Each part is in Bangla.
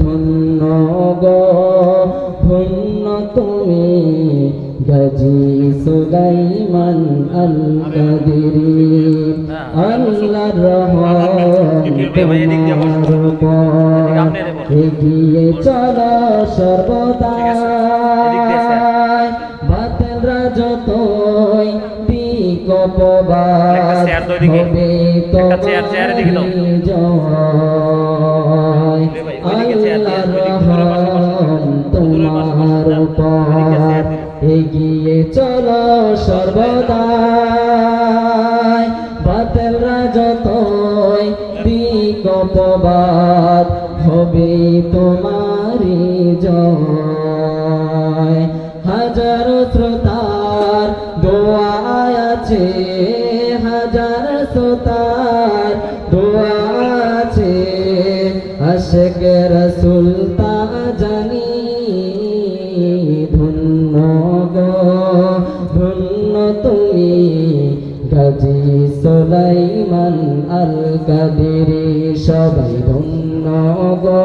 ধন্য গো ধন্য তুমি গাজী সুলাইমান আল কাদেরি আল্লাহর রহম তোমার উপর এগিয়ে চলো সর্বদা হবে দিকে দাও। তোমারই জয় তোমার উপর এগিয়ে চলো সর্বদা বাতেল রাজতই দিক হবে তোমারই জয়। হাজারো শ্রোতার দোয়া আছে, হাজার শ্রোতার দোয়া আছে। আশেক রসুল গাজী সোলাইমান আল কাদেরি সবাই ধন্য গো।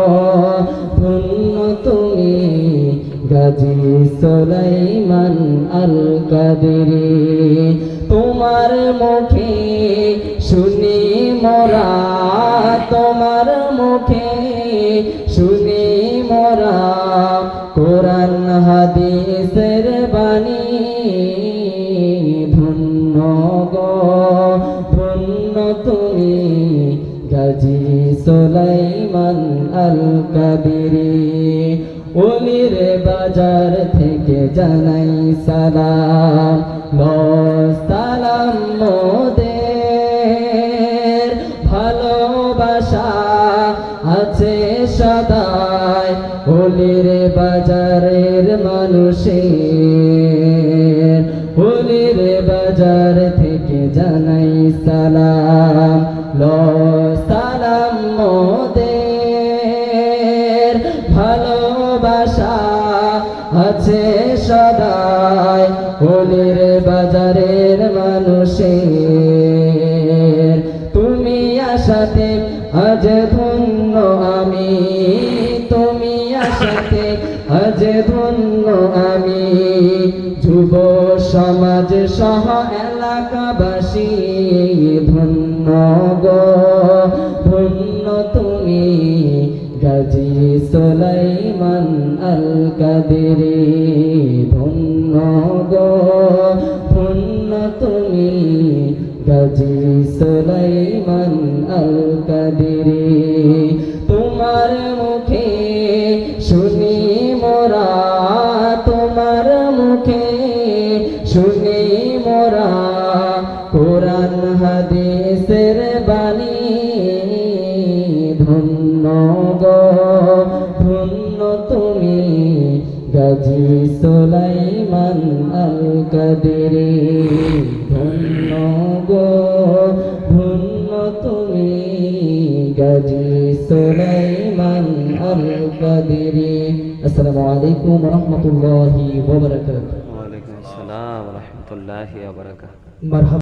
তুমি গাজী সোলাইমান আল কাদেরি তোমার মুখে শুনি মোরা, তোমার মুখে শুনি মোরা। কোরআন হাদিসের বাণী গাজী সোলাইমান আল ওলির বাজার থেকে জানাই সালাম। সালাম মোদের ভালোবাসা আছে সদাই হোলির বাজারের মানুষের হোলির বাজার থেকে জানাই সালাম। লো ভালোবাসা আছে সদাই। হোলির বাজারের মানুষের। তুমি আশাতে আজ ধন্য আমি। তুমি আশাতে আজ ধন্য আমি। যুব সমাজ সহ এলাকাবাসী, ধন্য গো, ধন্য তুমি। গাজী সোলাইমান আল কাদেরি ধন্য গো, ধন্য তুমি গাজী সোলাইমান আল কাদেরি তোমার মুখে শুনি মোরা, তোমার মুখে শুনি মোরা, কোরআন হাদিসের বাণী, ধন্য গো ধন্য তুমি গাজী সোলাইমান আল কাদেরি ধন্য গো ধন্য তুমি গাজী সোলাইমান আল কাদেরি আসসালামু আলাইকুম রহমতুল্লাহি ওয়া বারাকাতুহু। ওয়ালাইকুম আসসালাম রহমতুল্লাহ বারাকাত মারহাবা।